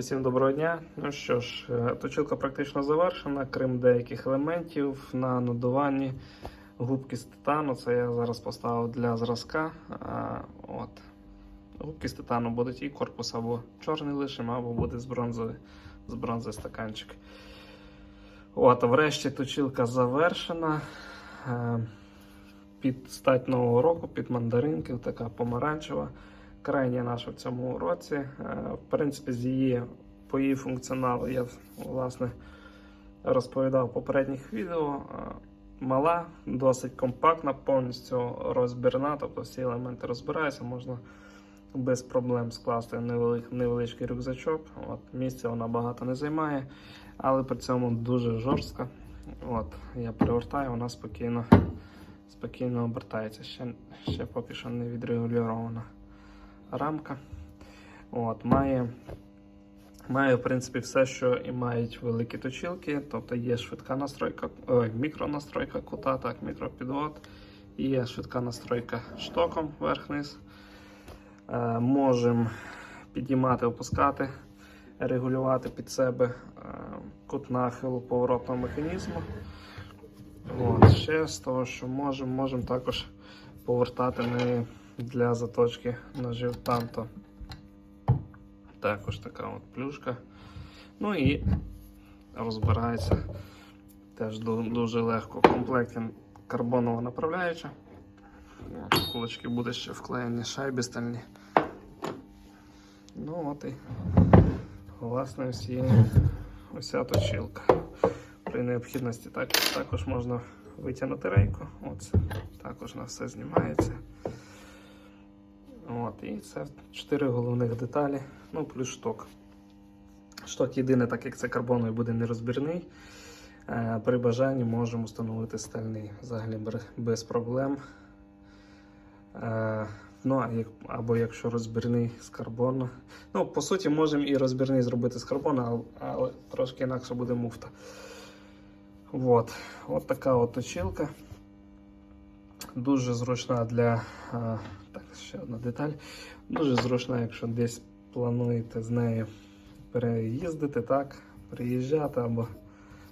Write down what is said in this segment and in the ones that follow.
Усім доброго дня. Ну що ж, е, точилка практично завершена, крім деяких елементів на надуванні губки з титану. Це я зараз поставив для зразка. А, От. Губки з титану будуть і корпус або чорний лишим, або буде з бронзи, з бронзи стаканчик. От, врешті точилка завершена. Е, Під стать нового року, під мандаринки, така помаранчева крайня наша в цьому році. Е, В принципі, з її по її функціоналу я власне розповідав в попередніх відео. Е, Мала, досить компактна, повністю розбірна, тобто всі елементи розбираються, можна без проблем скласти невелик, невеличкий рюкзачок. От, місця вона багато не займає, але при цьому дуже жорстка. От, я перевертаю, вона спокійно, спокійно обертається. Ще, ще поки що не відрегульована рамка. От, має, має, в принципі, все, що і мають великі точилки. Тобто є швидка настройка, ой, мікронастройка кута, так, мікропідвод. Є швидка настройка штоком вверх-вниз. Е, Можемо підіймати, опускати, регулювати під себе е, кут нахилу поворотного механізму. От, ще з того, що можемо, можемо також повертати нею для заточки ножів танто. Також така от плюшка. Ну і розбирається теж дуже легко. В комплекті карбонова направляюча. От, Кулочки буде ще вклеєні шайби стальні. Ну от і власне всі, уся точилка. При необхідності так, також можна витягнути рейку. Оце також на все знімається. От, і це чотири головних деталі, ну плюс шток. Шток єдине, так як це карбоновий буде нерозбірний. Е, При бажанні можемо встановити стальний взагалі без проблем. Е, Ну, або якщо розбірний з карбону. Ну, по суті, можемо і розбірний зробити з карбону, але, трошки інакше буде муфта. От, от така от точилка. Дуже зручна для. Ще одна деталь. Дуже зручна, якщо десь плануєте з нею переїздити, так, приїжджати або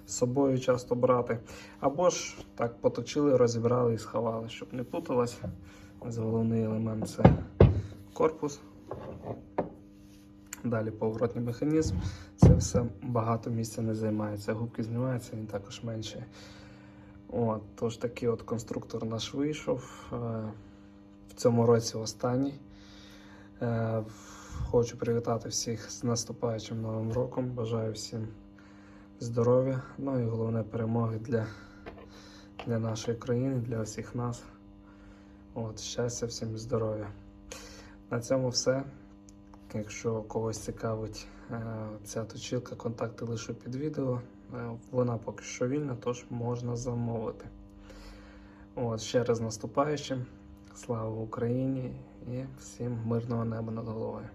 з собою часто брати. Або ж так поточили, розібрали і сховали, щоб не путалось. Ось Головний елемент це корпус. Далі поворотний механізм. Це все багато місця не займає. Це губки знімаються, він також менше. От, тож такий от конструктор наш вийшов. В цьому році останній. Е, Хочу привітати всіх з наступаючим новим роком. Бажаю всім здоров'я, ну і головне перемоги для, для нашої країни, для всіх нас. От, щастя, всім здоров'я. На цьому все. Якщо когось цікавить е, ця точилка, контакти лишу під відео. Е, Вона поки що вільна, тож можна замовити. От, ще раз наступаючим. Слава Україні і всім мирного неба над головою.